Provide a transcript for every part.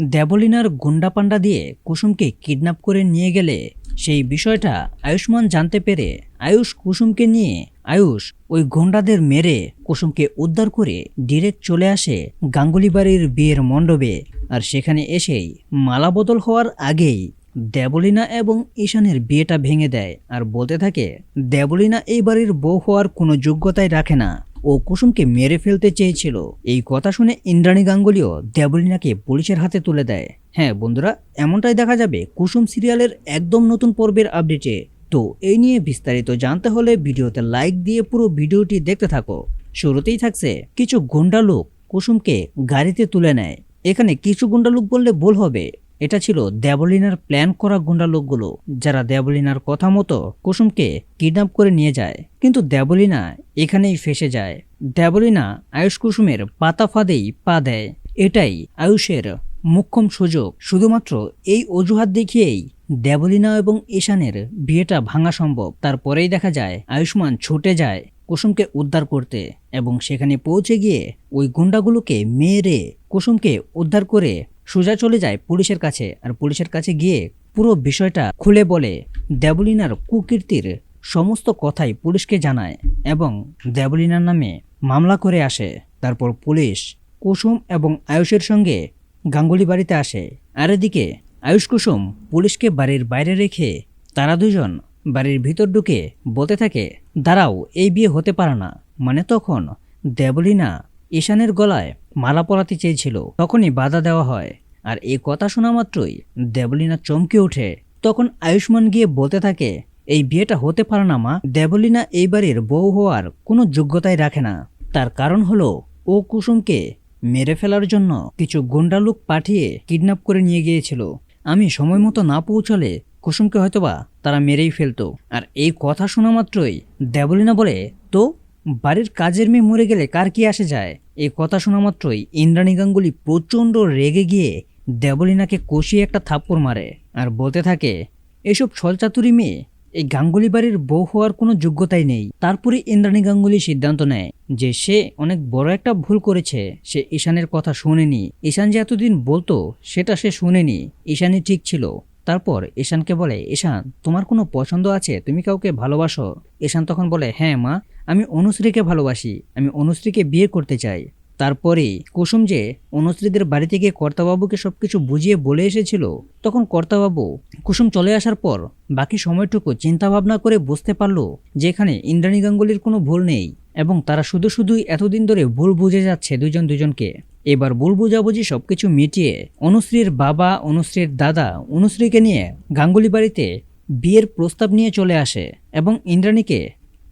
দেবলিনার গুন্ডা পান্ডা দিয়ে কুসুমকে কিডন্যাপ করে নিয়ে গেলে সেই বিষয়টা আয়ুষ্মান জানতে পেরে আয়ুষ কুসুমকে নিয়ে আয়ুষ ওই গুন্ডাদের মেরে কুসুমকে উদ্ধার করে ডিরেক্ট চলে আসে গাঙ্গুলি বাড়ির বিয়ের মণ্ডপে। আর সেখানে এসেই মালা বদল হওয়ার আগেই দেবলিনা এবং ঈশানের বিয়েটা ভেঙে দেয়। আর বলতে থাকে, দেবলিনা এই বাড়ির বউ হওয়ার কোনো যোগ্যতাই রাখে না। ও কুসুমকে মেরে ফেলতে চেয়েছিল। এই কথা শুনে ইন্দ্রাণী গাঙ্গুলিও দেবলিনাকে পুলিশের হাতে তুলে দেয়। হ্যাঁ বন্ধুরা, এমনটাই দেখা যাবে কুসুম সিরিয়ালের একদম নতুন পর্বের আপডেটে। তো এই নিয়ে বিস্তারিত জানতে হলে ভিডিওতে লাইক দিয়ে পুরো ভিডিওটি দেখতে থাকো। শুরুতেই থাকছে কিছু গুন্ডা লোক কুসুমকে গাড়িতে তুলে নেয়। এখানে কিছু গুন্ডা লোক বললে ভুল হবে। এটা ছিল দেবলিনার প্ল্যান করা গুন্ডা লোকগুলো, যারা দেবলিনার কথা মতো কুসুমকে কিডন্যাপ করে নিয়ে যায়। কিন্তু দেবলিনা এখানেই ফেসে যায়। দেবলিনা আয়ুষ কুসুমের পাতা ফাঁদেই পা দেয়। এটাই আয়ুষের মুখ্যম সুযোগ। শুধুমাত্র এই অজুহাত দেখিয়েই দেবলিনা এবং ঈশানের বিয়েটা ভাঙা সম্ভব। তারপরেই দেখা যায়, আয়ুষ্মান ছুটে যায় কুসুমকে উদ্ধার করতে এবং সেখানে পৌঁছে গিয়ে ওই গুন্ডাগুলোকে মেরে কুসুমকে উদ্ধার করে সোজা চলে যায় পুলিশের কাছে আর পুলিশের কাছে গিয়ে পুরো বিষয়টা খুলে বলে দেবলিনার কুকীর্তির সমস্ত কথাই পুলিশকে জানায় এবং দেবলিনার নামে মামলা করে আসে। তারপর পুলিশ কুসুম এবং আয়ুষের সঙ্গে গাঙ্গুলি বাড়িতে আসে। আর এদিকে আয়ুষ কুসুম পুলিশকে বাড়ির বাইরে রেখে তারা দুজন বাড়ির ভিতর ঢুকে বলতে থাকে, দাঁড়াও, এই বিয়ে হতে পারে না। মানে তখন দেবলিনা ঈশানের গলায় মালা পরাতে চেয়েছিল। তখনই বাধা দেওয়া হয়। আর এই কথা শোনা মাত্রই দেবলিনা চমকে ওঠে। তখন আয়ুষ্মান গিয়ে বলতে থাকে, এই বিয়েটা হতে পারে না মা। দেবলিনা এই বাড়ির বউ হওয়ার কোনো যোগ্যতাই রাখে না। তার কারণ হলো, ও কুসুমকে মেরে ফেলার জন্য কিছু গুন্ডা লোক পাঠিয়ে কিডন্যাপ করে নিয়ে গিয়েছিল। আমি সময় মতো না পৌঁছালে কুসুমকে হয়তোবা তারা মেরেই ফেলতো। আর এই কথা শোনা মাত্রই দেবলিনা বলে, তো বাড়ির কাজের মেয়ে মরে গেলে কার কি আসে যায়? এই কথা শোনা মাত্রই ইন্দ্রাণী গাঙ্গুলি প্রচণ্ড রেগে গিয়ে দেবলিনাকে কষিয়ে একটা থাপ্পড় মারে আর বলতে থাকে, এসব ছলচাতুরি মেয়ে, এই গাঙ্গুলি বাড়ির বউ হওয়ার কোনো যোগ্যতাই নেই। তারপরে ইন্দ্রাণী গাঙ্গুলি সিদ্ধান্ত নেয় যে সে অনেক বড় একটা ভুল করেছে, সে ঈশানের কথা শুনেনি। ঈশান যে এতদিন বলতো, সেটা সে শুনেনি। ঈশানই ঠিক ছিল। তারপর ঈশানকে বলে, ঈশান, তোমার কোনো পছন্দ আছে? তুমি কাউকে ভালোবাসো? ঈশান তখন বলে হ্যাঁ মা, আমি অনুশ্রীকে ভালোবাসি। আমি অনুশ্রীকে বিয়ে করতে চাই। তারপরে কুসুম যে অনুশ্রীদের বাড়িতে গিয়ে কর্তাবাবুকে সবকিছু বুঝিয়ে বলে এসেছিল, তখন কর্তাবাবু কুসুম চলে আসার পর বাকি সময়টুকু চিন্তাভাবনা করে বুঝতে পারল যে এখানে ইন্দ্রাণী গাঙ্গুলির কোনো ভুল নেই এবং তারা শুধু শুধুই এতদিন ধরে ভুল বুঝে যাচ্ছে দুজন দুজনকে। এবার ভুল বুঝাবুঝি সবকিছু মিটিয়ে অনুশ্রীর বাবা, অনুশ্রীর দাদা, অনুশ্রীকে নিয়ে গাঙ্গুলি বাড়িতে বিয়ের প্রস্তাব নিয়ে চলে আসে এবং ইন্দ্রাণীকে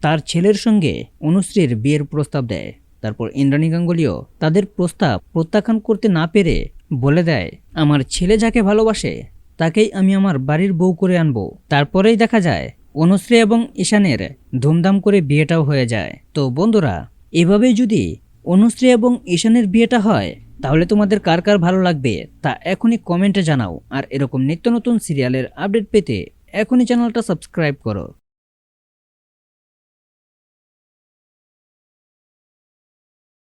তার ছেলের সঙ্গে অনুশ্রীর বিয়ের প্রস্তাব দেয়। তারপর ইন্দ্রাণী গাঙ্গুলিও তাদের প্রস্তাব প্রত্যাখ্যান করতে না পেরে বলে দেয়, আমার ছেলে যাকে ভালোবাসে, তাকেই আমি আমার বাড়ির বউ করে আনব। তারপরেই দেখা যায়, অনুশ্রী এবং ঈশানের ধুমধাম করে বিয়েটাও হয়ে যায়। তো বন্ধুরা, এভাবেই যদি অনুশ্রী এবং ঈশানের বিয়েটা হয়, তাহলে তোমাদের কার কার ভালো লাগবে তা এখনই কমেন্টে জানাও। আর এরকম নিত্য নতুন সিরিয়ালের আপডেট পেতে এখনই চ্যানেলটা সাবস্ক্রাইব করো।